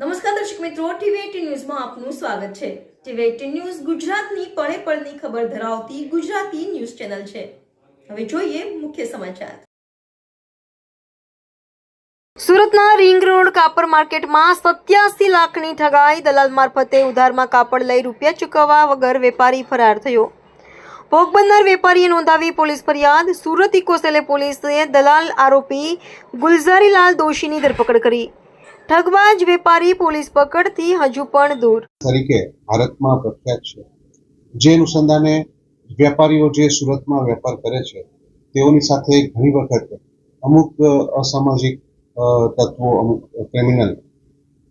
નમસ્કાર દર્શક મિત્રો ટીવી ન્યૂઝમાં આપનું સ્વાગત છે. ટીવી ન્યૂઝ ગુજરાતની પળે પળની ખબર ધરાવતી ગુજરાતી ન્યૂઝ ચેનલ છે. હવે જોઈએ મુખ્ય સમાચાર. સુરતના રિંગ રોડ કાપડ માર્કેટમાં સત્યાસી લાખની ઠગાઈ, દલાલ મારફતે ઉધારમાં કાપડ લઈ રૂપિયા ચૂકવવા વગર વેપારી ફરાર થયો. ભોગ બનનાર વેપારીએ નોંધાવી પોલીસ ફરિયાદ. સુરત ઇકોસેલે પોલીસે દલાલ આરોપી ગુલઝારીલાલ દોશીની ધરપકડ કરી. ઠગબાજ વેપારી પોલીસ પકડથી હજુ પણ દૂર. તરીકે ભારતમાં પ્રખ્યાત છે. જે અનુસંધાને વેપારીઓ જે સુરતમાં વેપાર કરે છે, તેઓની સાથે ઘણી વખત અમુક અસામાજિક તત્વો, અમુક ક્રિમિનલ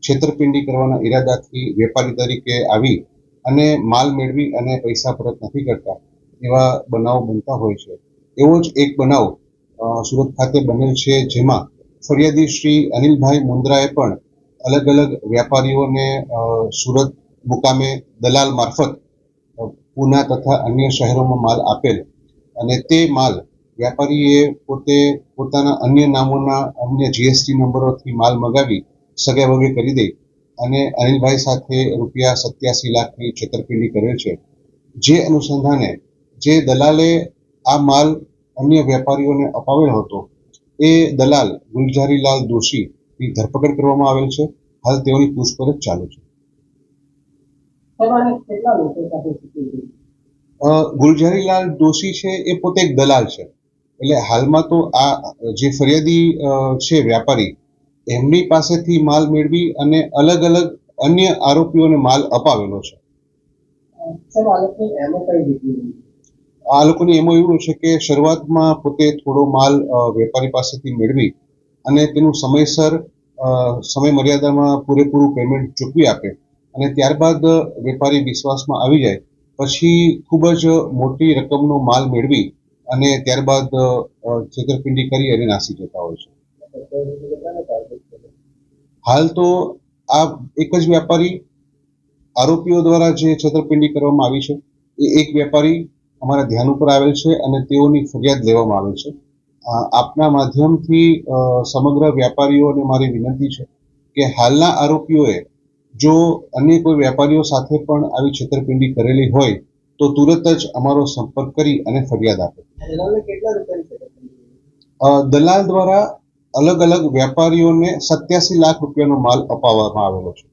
છેતરપિંડી કરવાના ઈરાદાથી વેપારી તરીકે આવી અને માલ મેળવી અને પૈસા પરત નથી કરતા એવા બનાવો બનતા હોય છે. એવો જ એક બનાવ સુરત ખાતે બનેલ છે જેમાં ફરિયાદી શ્રી અનિલભાઈ મુન્દ્રાએ પણ અલગ અલગ વ્યાપારીઓને સુરત મુકામે દલાલ મારફત પુના તથા અન્ય શહેરોમાં માલ આપેલ. અને તે માલ વ્યાપારીએ પોતે પોતાના અન્ય નામોના, અન્ય જીએસટી નંબરોથી માલ મગાવી સગા વગે કરી દઈ અને અનિલભાઈ સાથે રૂપિયા સત્યાસી લાખની છેતરપિંડી કરેલ છે. જે અનુસંધાને જે દલાલે આ માલ અન્ય વેપારીઓને અપાવેલ હતો એ દલાલ ગુલઝારીલાલ દોશીની ધરપકડ કરવામાં આવેલ છે. હાલ તેઓની પૂછપરછ ચાલુ છે. ગુલઝારીલાલ દોશી છે એ પોતે એક દલાલ છે. એટલે હાલમાં તો આ જે ફરિયાદી છે વ્યાપારી એમની પાસેથી માલ મેળવી અને અલગ અલગ અન્ય આરોપીઓને માલ અપાવેલો છે. આ લોકોની એમો એવું છે કે શરૂઆતમાં પોતે થોડો માલ વેપારી પાસેથી મેળવી અને તેનું સમયસર સમય મર્યાદામાં પૂરેપૂરું પેમેન્ટ ચૂકવી આપે અને ત્યારબાદ વેપારી વિશ્વાસમાં આવી જાય, પછી ખૂબ જ મોટી રકમનો માલ મેળવી અને ત્યારબાદ છેતરપિંડી કરી અને નાસી જતા હોય છે. હાલ તો આ એક જ વેપારી આરોપીઓ દ્વારા જે છેતરપિંડી કરવામાં આવી છે, એ એક વેપારી અમારા ધ્યાન ઉપર આવેલ છે અને તેઓની ફરિયાદ લેવામાં આવેલ છે. આપના માધ્યમથી સમગ્ર વેપારીઓને મારી વિનંતી છે કે હાલના આરોપીઓએ જો અન્ય કોઈ વેપારીઓ સાથે પણ આવી છેતરપિંડી કરેલી હોય તો તુરત જ અમારો સંપર્ક કરી અને ફરિયાદ આપે. દલાલ દ્વારા અલગ અલગ વેપારીઓને સત્યાસી લાખ રૂપિયાનો માલ અપાવવામાં આવેલો છે.